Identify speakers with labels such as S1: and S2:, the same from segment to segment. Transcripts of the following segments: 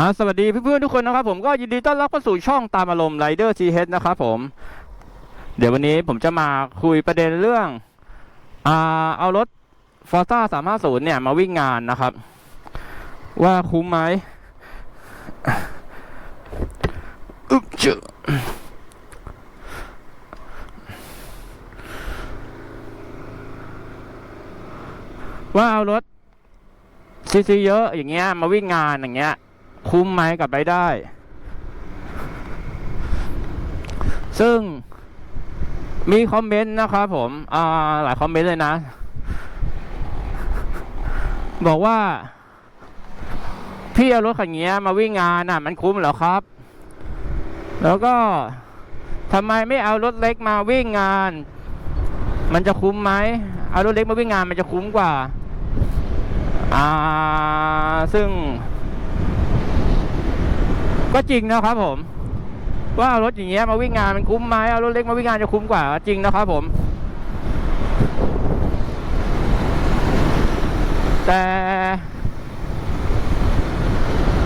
S1: อ่าสวัสดีเพื่อนๆทุกคนนะครับผมก็ยินดีต้อนรับเข้าสู่ช่องตามอารมณ์ไรเดอร์ทีเฮดนะครับผม เดี๋ยววันนี้ผมจะมาคุยประเด็นเรื่องอ่าเอารถฟอร์ซ่าสามห้าศูนย์เนี่ยมาวิ่งงานนะครับ ว่าคุ้มไหมอึ๊บเจอว่าเอารถซีซีเยอะอย่างเงี้ยมาวิ่งงานอย่างเงี้ย คุ้มไหมกับรายได้ ซึ่งมีคอมเมนต์นะครับผมอ่าหลายคอมเมนต์เลยนะ บอกว่า พี่เอารถคันเนี้ยมาวิ่งงานน่ะ มันคุ้มเหรอครับ แล้วก็ทำไมไม่เอารถเล็กมาวิ่งงาน มันจะคุ้มไหมเอารถเล็กมาวิ่งงานมันจะคุ้มกว่า อ่า ซึ่ง ก็จริงนะครับผม ว่าเอารถอย่างเงี้ยมาวิ่งงานมันคุ้มไหมเอารถเล็กมาวิ่งงานจะคุ้มกว่าจริงนะครับผม แต่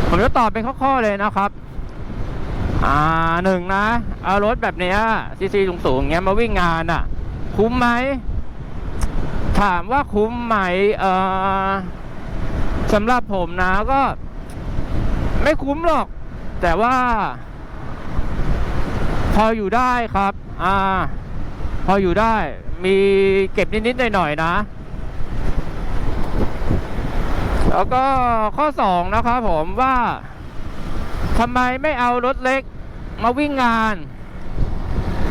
S1: ผมจะตอบเป็นข้อๆเลยนะครับ อ่าหนึ่งนะ เอารถแบบเนี้ยซีซีสูงๆอย่างเงี้ยมาวิ่งงานอะ คุ้มไหมถามว่าคุ้มไหมเออสำหรับผมนะก็ ไม่คุ้มหรอก แต่ว่า พออยู่ได้ครับ อ่า พออยู่ได้ มีเก็บนิด ๆ หน่อย ๆ นะ แล้วก็ข้อสองนะครับผมว่าทำไมไม่เอารถเล็กมาวิ่งงาน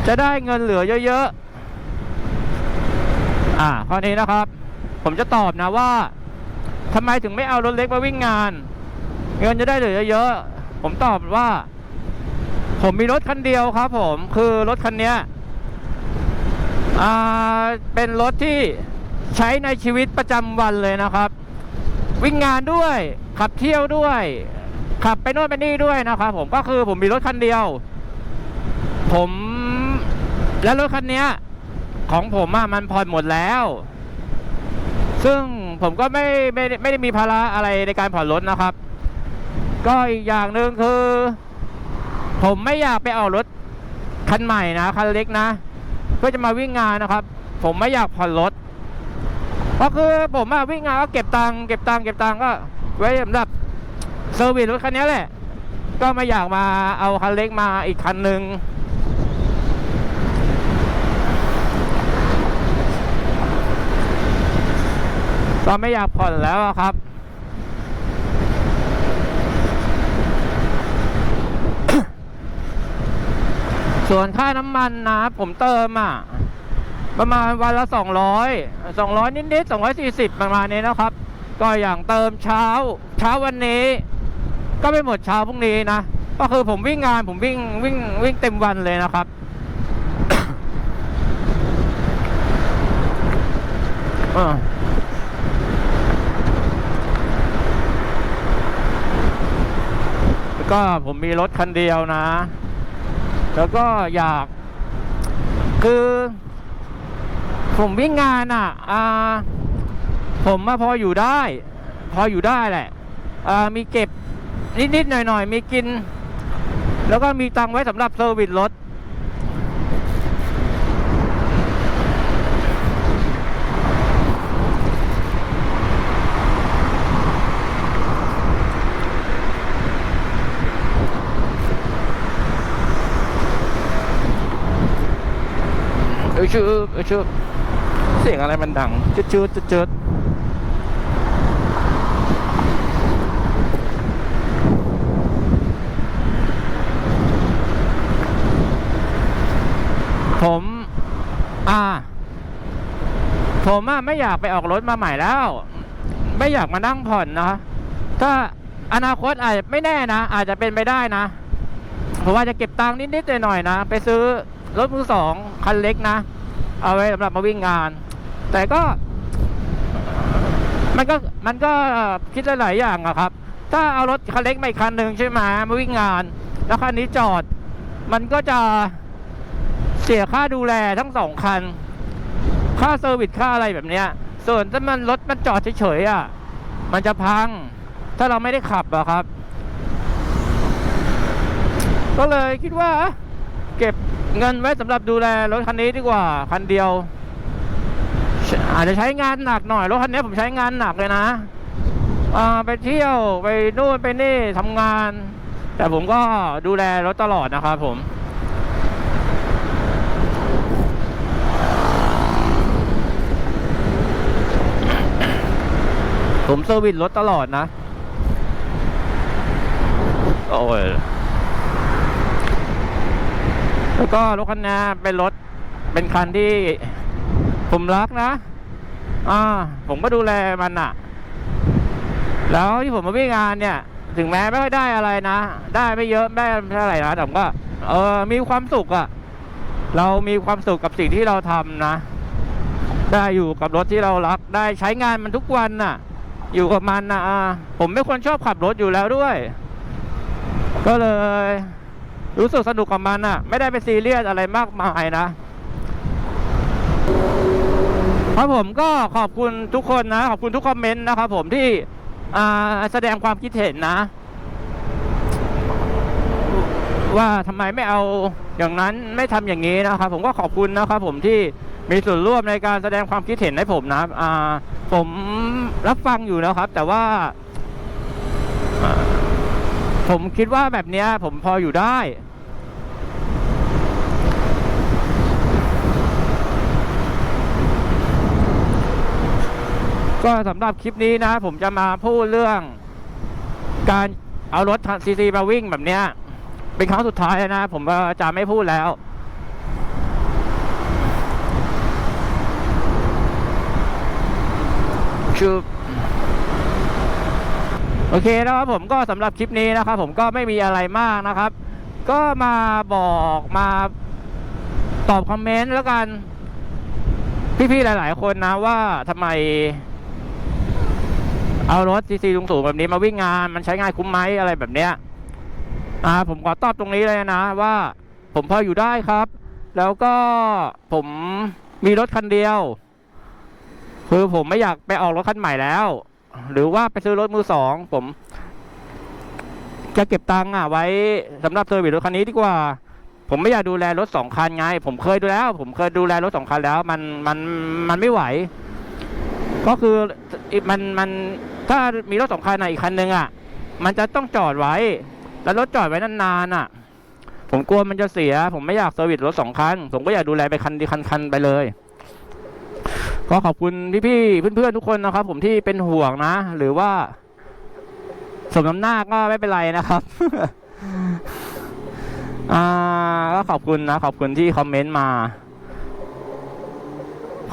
S1: จะได้เงินเหลือเยอะๆ อ่า ข้อนี้นะครับ ผมจะตอบนะว่าทำไมถึงไม่เอารถเล็กมาวิ่งงาน เงินจะได้เหลือเยอะ ผมตอบว่า ผมมีรถคันเดียวครับ ผมคือรถคันนี้เป็นรถที่ใช้ในชีวิตประจำวันเลยนะครับ วิ่งงานด้วย ขับเที่ยวด้วย ขับไปโน่นไปนี่ด้วยนะครับผมก็คือผมมีรถคันเดียว ผมและรถคันนี้ของผมอะมันผ่อนหมดแล้ว ซึ่งผมก็ไม่ไม่ไม่ได้มีภาระอะไรในการผ่อนรถนะครับ ก็อีกอย่างหนึ่งคือ ผมไม่อยากไปเอารถคันใหม่นะคันเล็กนะเพื่อจะมาวิ่งงานนะครับ ผมไม่อยากผ่อนรถก็คือผมอะวิ่งงานก็เก็บตังค์เก็บตังค์เก็บตังค์ก็ ไว้สำหรับเซอร์วิสรถคันนี้แหละ ก็ไม่อยากมาเอาคันเล็กมาอีกคันหนึ่งก็ไม่อยากผ่อนแล้วครับ ส่วนค่าน้ำมันนะผมเติมอะ ประมาณวันละสองร้อยสองร้อยนิดๆสองร้อยสี่สิบประมาณนี้นะครับ ก็อย่างเติมเช้า เช้าวันนี้ ก็ไม่หมดเช้าพรุ่งนี้นะ ก็คือผมวิ่งงานผมวิ่งวิ่งวิ่งเต็มวันเลยนะครับออแล้วก็ผมมีรถคันเดียวนะ แล้วก็อยาก คือ ผมวิ่งงานอะอ่าผมมาพออยู่ได้ พออยู่ได้แหละอ่ามีเก็บนิดๆหน่อยๆ มีกิน แล้วก็มีตังไว้สำหรับเซอร์วิสรถ ชื่อเอชื่อเสียงอะไรมันดังจืดจืดจืดจืดผมอ่า ผมอะไม่อยากไปออกรถมาใหม่แล้ว ไม่อยากมานั่งผ่อนนะถ้าอนาคตอาจจะไม่แน่นะ อาจจะเป็นไปได้นะผมว่าจะเก็บตังค์นิดๆหน่อยๆนะ ไปซื้อรถมือสองคันเล็กนะ เอาไว้สำหรับมาวิ่งงาน แต่ก็ มันก็มันก็คิดหลายอย่างอะครับ ถ้าเอารถคันเล็กมาอีกคันหนึ่งใช่ไหมมาวิ่งงาน แล้วคันนี้จอด มันก็จะเสียค่าดูแลทั้งสองคัน ค่าเซอร์วิสค่าอะไรแบบเนี้ย ส่วนถ้ามันรถมันจอดเฉยๆอะ มันจะพัง ถ้าเราไม่ได้ขับอะครับ ก็เลยคิดว่า เก็บ เงินไว้สำหรับดูแลรถคันนี้ดีกว่าคันเดียว อาจจะใช้งานหนักหน่อยรถคันนี้ผมใช้งานหนักเลยนะไปเที่ยวไปนู่นไปนี่ทำงาน แต่ผมก็ดูแลรถตลอดนะครับผมผมเซอร์วิสรถตลอดนะ โอ้ยแล้ว ก็รถคันนี้เป็นรถเป็นคันที่ผมรักนะ อ่า ผมก็ดูแลมันอะแล้วที่ผมมาวิ่งงานเนี่ย ถึงแม้ไม่ค่อยได้อะไรนะ ได้ไม่เยอะไม่ได้เท่าไหร่นะแต่ผมก็เออมีความสุขอะเรามีความสุขกับสิ่งที่เราทำนะ ได้อยู่กับรถที่เรารัก ได้ใช้งานมันทุกวันน่ะ อยู่กับมันนะอ่าผมเป็นคนชอบขับรถอยู่แล้วด้วย ก็เลย รู้สึกสนุกกับมันอะไม่ได้ไปซีเรียสอะไรมากมายนะครับผมก็ขอบคุณทุกคนนะ ขอบคุณทุกคอมเมนต์นะครับผมที่แสดงความคิดเห็นนะ ว่าทำไมไม่เอาอย่างนั้นไม่ทำอย่างนี้นะครับ ผมก็ขอบคุณนะครับ ผมที่มีส่วนร่วมในการแสดงความคิดเห็นให้ผมนะผมรับฟังอยู่นะครับ แต่ว่าอ่า ผมคิดว่าแบบเนี้ยผมพออยู่ได้ ก็สำหรับคลิปนี้นะ ผมจะมาพูดเรื่อง การเอารถซีซีมาวิ่งแบบเนี้ย เป็นครั้งสุดท้ายนะ ผมก็จะไม่พูดแล้วชุบ โอเคนะครับผมก็สำหรับคลิปนี้นะครับ ผมก็ไม่มีอะไรมากนะครับ ก็มาบอกมาตอบคอมเมนต์แล้วกันพี่ๆหลาย ๆ คนนะว่าทำไม เอารถซีซีสูงๆแบบนี้มาวิ่งงานมันใช้งานคุ้มไหมอะไรแบบเนี้ยอ่าผมขอตอบตรงนี้เลยนะว่า ผมพออยู่ได้ครับ แล้วก็ผมมีรถคันเดียว คือผมไม่อยากไปออกรถคันใหม่แล้ว หรือว่าไปซื้อรถมือสองผม จะเก็บตังค์อะไว้สำหรับเซอร์วิสรถคันนี้ดีกว่า ผมไม่อยากดูแลรถสองคันไง ผมเคยดูแล้ว ผมเคยดูแลรถสองคันแล้ว มันมันมันไม่ไหว ก็คือมันมันถ้ามีรถสองคันอะอีกคันนึงอะ มันจะต้องจอดไว้ แล้วรถจอดไว้นานๆอะ ผมกลัวมันจะเสีย ผมไม่อยากเซอร์วิสรถสองคัน ผมก็อยากดูแลไปคันดีคันคันไปเลย ก็ขอบคุณพี่ๆเพื่อนๆทุกคนนะครับ ผมที่เป็นห่วงนะ หรือว่า สมน้ำหน้าก็ไม่เป็นไรนะครับอ่าก็ขอบคุณนะ ขอบคุณที่คอมเมนต์มา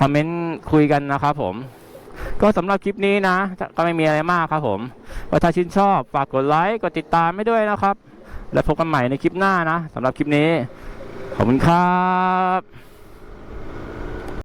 S1: คอมเมนต์คุยกันนะครับผม ก็สำหรับคลิปนี้นะ ก็ไม่มีอะไรมากครับผมว่าถ้าชื่นชอบฝากกดไลค์กดติดตามไม่ด้วยนะครับ แล้วพบกันใหม่ในคลิปหน้านะสำหรับคลิปนี้ ขอบคุณครับ